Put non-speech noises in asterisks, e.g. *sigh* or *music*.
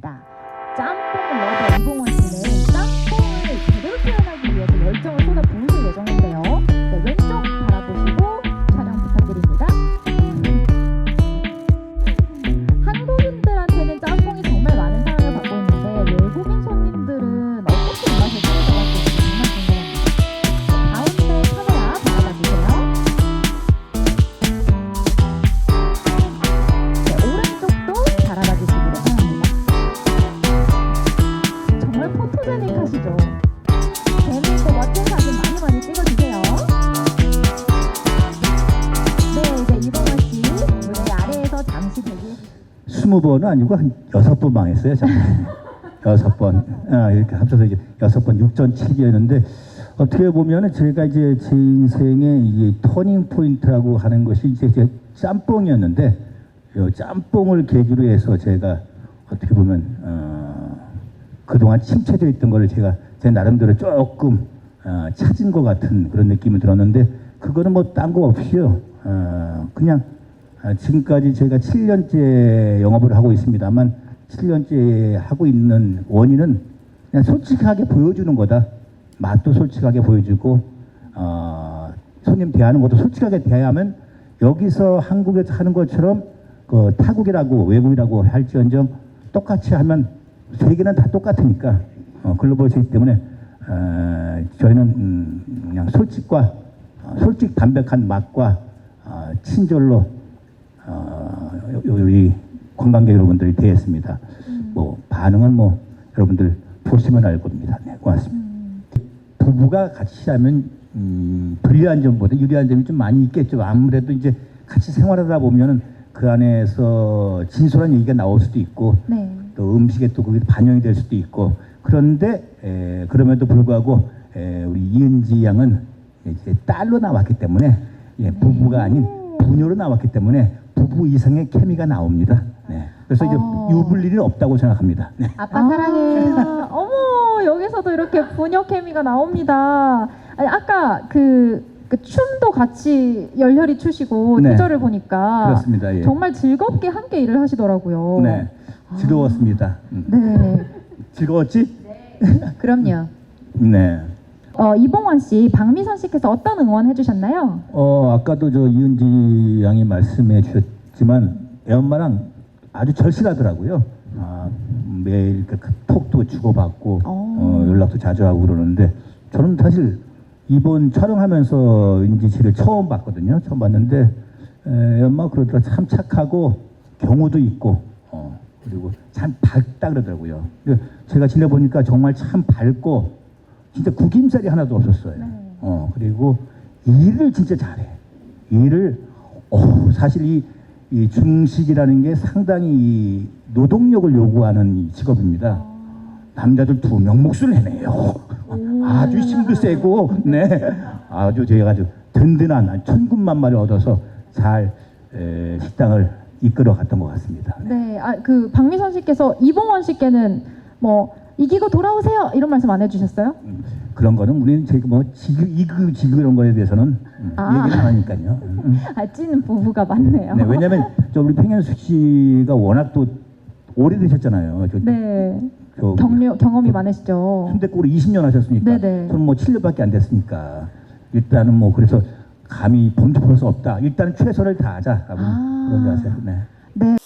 짬뽕을 넣어서 이봉원 씨 스무 번은 아니고 한 여섯 번 망했어요. *laughs* 여섯 번. 아, 이렇게 합쳐서 이제 여섯 번 6전 7기였는데 어떻게 보면은 제가 이제 제 인생의 이게 터닝 포인트라고 하는 것이 이제 제 짬뽕이었는데 이 짬뽕을 계기로 해서 제가 어떻게 보면 어, 그동안 침체되어 있던 거를 제가 제 나름대로 조금 어, 찾은 것 같은 그런 느낌이 들었는데 그거는 뭐 딴 거 없이요. 어, 그냥 아, 지금까지 제가 7년째 영업을 하고 있습니다만 7년째 하고 있는 원인은 그냥 솔직하게 보여주는 거다. 맛도 솔직하게 보여주고 어, 손님 대하는 것도 솔직하게 대하면 여기서 한국에서 하는 것처럼 그 타국이라고 외국이라고 할지언정 똑같이 하면 세계는 다 똑같으니까 어, 글로벌이기 때문에 어, 저희는 음, 그냥 솔직과 어, 솔직 담백한 맛과 어, 친절로 어, 우리 관광객 여러분들이 대했습니다. 뭐 반응은 뭐 여러분들 보시면 알 겁니다. 네, 고맙습니다. 부부가 같이 하면 음, 불리한 점보다 유리한 점이 좀 많이 있겠죠. 아무래도 이제 같이 생활하다 보면은 그 안에서 진솔한 얘기가 나올 수도 있고 네. 또 음식에 또 그게 반영이 될 수도 있고 그런데 에, 그럼에도 불구하고 에, 우리 이은지 양은 이제 딸로 나왔기 때문에 예, 부부가 아닌 부녀로 나왔기 때문에 부부 이상의 케미가 나옵니다. 네. 그래서 이제 어. 유불 일은 없다고 생각합니다. 네. 아빠 사랑해. *laughs* 어머 여기서도 이렇게 부녀 케미가 나옵니다. 아니 아까 그, 그 춤도 같이 열렬히 추시고 네. 구절을 보니까 그렇습니다. 예. 정말 즐겁게 함께 일을 하시더라고요. 네. 즐거웠습니다. 음. 네. 즐거웠지? *laughs* 그럼요. 네. 어, 이봉원 씨, 박미선 씨께서 어떤 응원 해주셨나요? 어, 아까도 저 이은지 양이 말씀해 주셨지만 애엄마랑 아주 절실하더라고요. 아, 매일 그 톡도 주고받고 어. 어, 연락도 자주 하고 그러는데 저는 사실 이번 촬영하면서 인지 씨를 처음 봤거든요. 처음 봤는데 에, 애엄마 그러더라 참 착하고 경우도 있고 어, 그리고 참 밝다 그러더라고요. 근데 제가 지내보니까 정말 참 밝고 진짜 구김살이 하나도 없었어요. 네. 어, 그리고 일을 진짜 잘해. 일을, 어, 사실 이, 이 중식이라는 게 상당히 이 노동력을 요구하는 이 직업입니다. 남자들 두명 몫을 해내요. 아주 힘도 세고, 네. 아주 제가 아주 든든한 천군만마를 얻어서 잘 에, 식당을 이끌어 갔던 것 같습니다. 네, 아, 그 박미선 씨께서 이봉원 씨께는 뭐 이기고 돌아오세요 이런 말씀 안 해주셨어요? 음, 그런 거는 우리는 저희 뭐 지그, 이그, 지그 이런 거에 대해서는 음, 아. 얘기를 안 하니까요. 음, 음. 아, 찐 부부가 많네요. 네, 왜냐면 저 우리 평현숙 씨가 워낙 또 오래되셨잖아요. 저, 네, 저 경력 경험이 많으시죠. 순대국으로 20년 하셨으니까 네네. 저는 뭐 7년밖에 안 됐으니까 일단은 뭐 그래서 감히 범접할 수 없다. 일단은 최선을 다하자. 아. 그런 거 하세요. 네. 네.